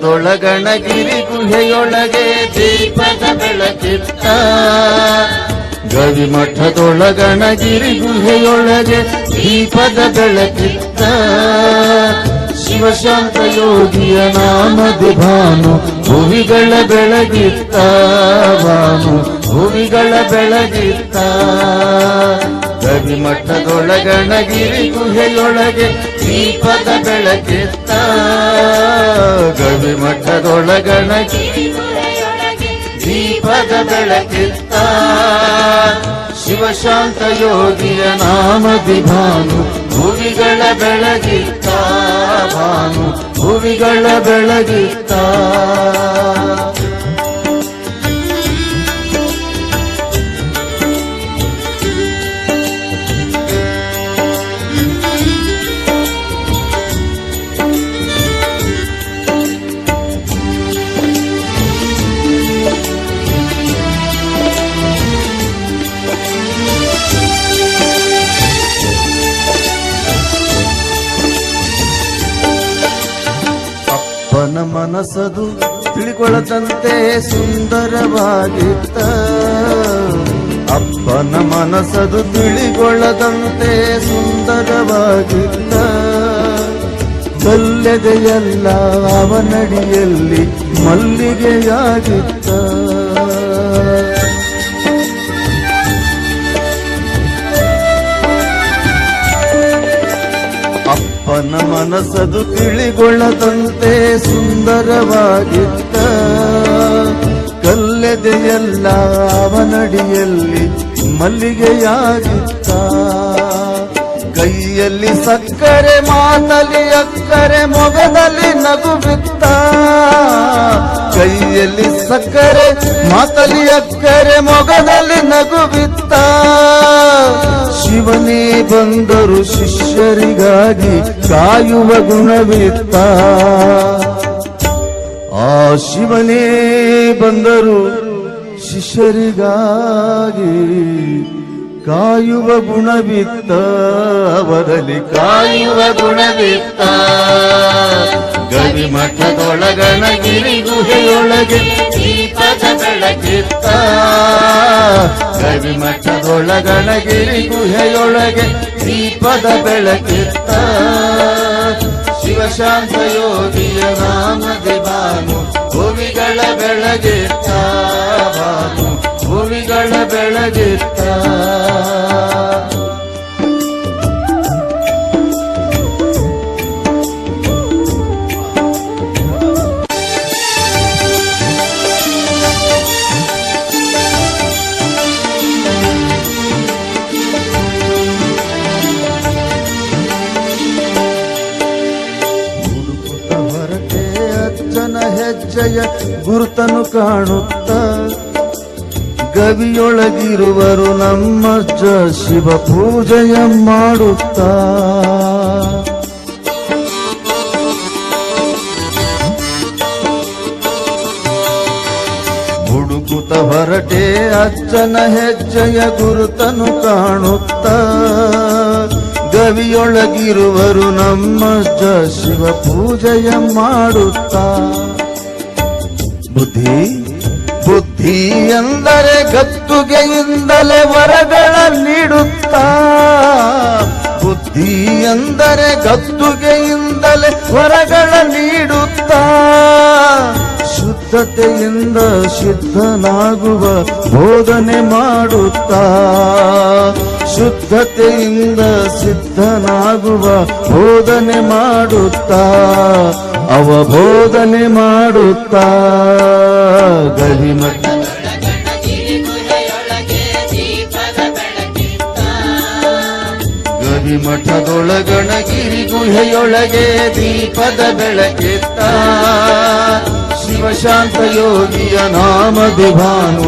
ಮಠದೊಳಗಣಗಿರಿ ಗುಹೆಯೊಳಗೆ ದೀಪದ ಬೆಳಕಿತ್ತ. ಗವಿ ಮಠದೊಳಗಣಗಿರಿ ಗುಹೆಯೊಳಗೆ ದೀಪದ ಬೆಳಕಿತ್ತ. ಶಿವಶಾಂತ ಯೋಗಿಯ ನಾಮದಿ ಭಾನು ಭುವಿಗಳ ಬೆಳಗಿತ್ತ. ಭಾನು ಭುವಿಗಳ ಬೆಳಗಿತ್ತ. ಗವಿ ಮಠದೊಳಗಣಗಿರಿ ಗುಹೆಯೊಳಗೆ ದೀಪದ ಬೆಳಕಿತ್ತ. ಗವಿ ಮಠದೊಳಗಣಗಿರಿ ದೀಪದ ಬೆಳಕಿತ್ತ. ಶಿವಶಾಂತ ಯೋಗಿಯ ನಾಮದಿ ಭಾನು ಭುವಿಗಳ ಬೆಳಗಿತ್ತ. ಭಾನು ಭುವಿಗಳ ಬೆಳಗಿತ್ತ. ಮನಸದು ತಿಳಿಕೊಳ್ಳದಂತೆ ಸುಂದರವಾಗಿತ್ತ. ಅಪ್ಪನ ಮನಸದು ತಿಳಿಕೊಳ್ಳದಂತೆ ಸುಂದರವಾಗಿತ್ತ. ಕಲ್ಲೆದೆಯಲ್ಲ ಅವನಡಿಯಲ್ಲಿ ಮಲ್ಲಿಗೆಯಾಗಿತ್ತ. ಮನಸದು ತಿಳಿಗೊಳ್ಳದಂತೆ ಸುಂದರವಾಗಿತ್ತ ಕಲ್ಲೆದೆಯಲ್ಲ ಅವನಡಿಯಲ್ಲಿ ಮಲ್ಲಿಗೆಯಾಗಿತ್ತ ಕೈಯಲ್ಲಿ ಸಕ್ಕರೆ ಮಾತಲಿ ಅಕ್ಕರೆ ಮೊಗದಲ್ಲಿ ನಗು ಕೈಯಲ್ಲಿ ಸಕ್ಕರೆ, ಮಾತಲಿ ಅಕ್ಕರೆ, ಮೊಗದಲ್ಲಿ ನಗುವಿತ್ತ ಶಿವನೇ ಬಂದರು ಶಿಷ್ಯರಿಗಾಗಿ ಕಾಯುವ ಗುಣವಿತ್ತ. ಆ ಶಿವನೇ ಬಂದರು ಶಿಷ್ಯರಿಗಾಗಿ ಕಾಯುವ ಗುಣವಿತ್ತ. ಅವರಲ್ಲಿ ಕಾಯುವ ಗುಣವಿತ್ತ. ಗವಿ ಮಠದೊಳಗಣಗಿರಿ ಗುಹೆಯೊಳಗೆ ದೀಪದ ಬೆಳಕಿತ್ತ ಗವಿ ಮಠದೊಳಗಣಗಿರಿ ಗುಹೆಯೊಳಗೆ ದೀಪದ ಬೆಳಗಿತ್ತ. ಶಿವಶಾಂತ ಯೋಗಿಯ ನಾಮದಿ ಭಾನು ಭೂಮಿಗಳ ಬೆಳಗಿತ್ತ. ಭಾನು ಭೂಮಿಗಳ ಬೆಳಗಿತ್ತ. ಅಜ್ಜನ ಹೆಜ್ಜೆಯ ಗುರುತನು ಕಾಣುತ್ತ. ಗವಿಯೊಳಗಿರುವರು ನಮ್ಮ ಶಿವ ಪೂಜೆಯ ಮಾಡುತ್ತ. ಹುಡುಕುತ ಹೊರಟೆ ಅಚ್ಚನ ಹೆಜ್ಜೆಯ ಗುರುತನು ಕಾಣುತ್ತ. ಗವಿಯೊಳಗಿರುವರು ನಮ್ಮಜ್ಜ ಶಿವ ಪೂಜೆಯ ಮಾಡುತ್ತ. ಬುದ್ಧಿ ಬುದ್ಧಿ ಎಂದರೆ ಗದ್ದುಗೆಯಿಂದಲೇ ವರಗಳ ನೀಡುತ್ತ. ಬುದ್ಧಿ ಎಂದರೆ ಗದ್ದುಗೆಯಿಂದಲೇ ವರಗಳ ನೀಡುತ್ತಾ. ಶುದ್ಧತೆಯಿಂದ ಸಿದ್ಧನಾಗುವ ಬೋಧನೆ ಮಾಡುತ್ತಾ? ಶುದ್ಧತೆಯಿಂದ ಸಿದ್ಧನಾಗುವ ಬೋಧನೆ ಮಾಡುತ್ತಾ? ಅವಬೋಧನೆ ಮಾಡುತ್ತಾ? ಗರಿಮಠ ಗವಿಮಠದೊಳಗಣಗಿರಿ ಗುಹೆಯೊಳಗೆ ದೀಪದ ಬೆಳಕಿತ್ತ? ಶಿವಶಾಂತ ಯೋಗಿಯ ನಾಮದಿ ಭಾನು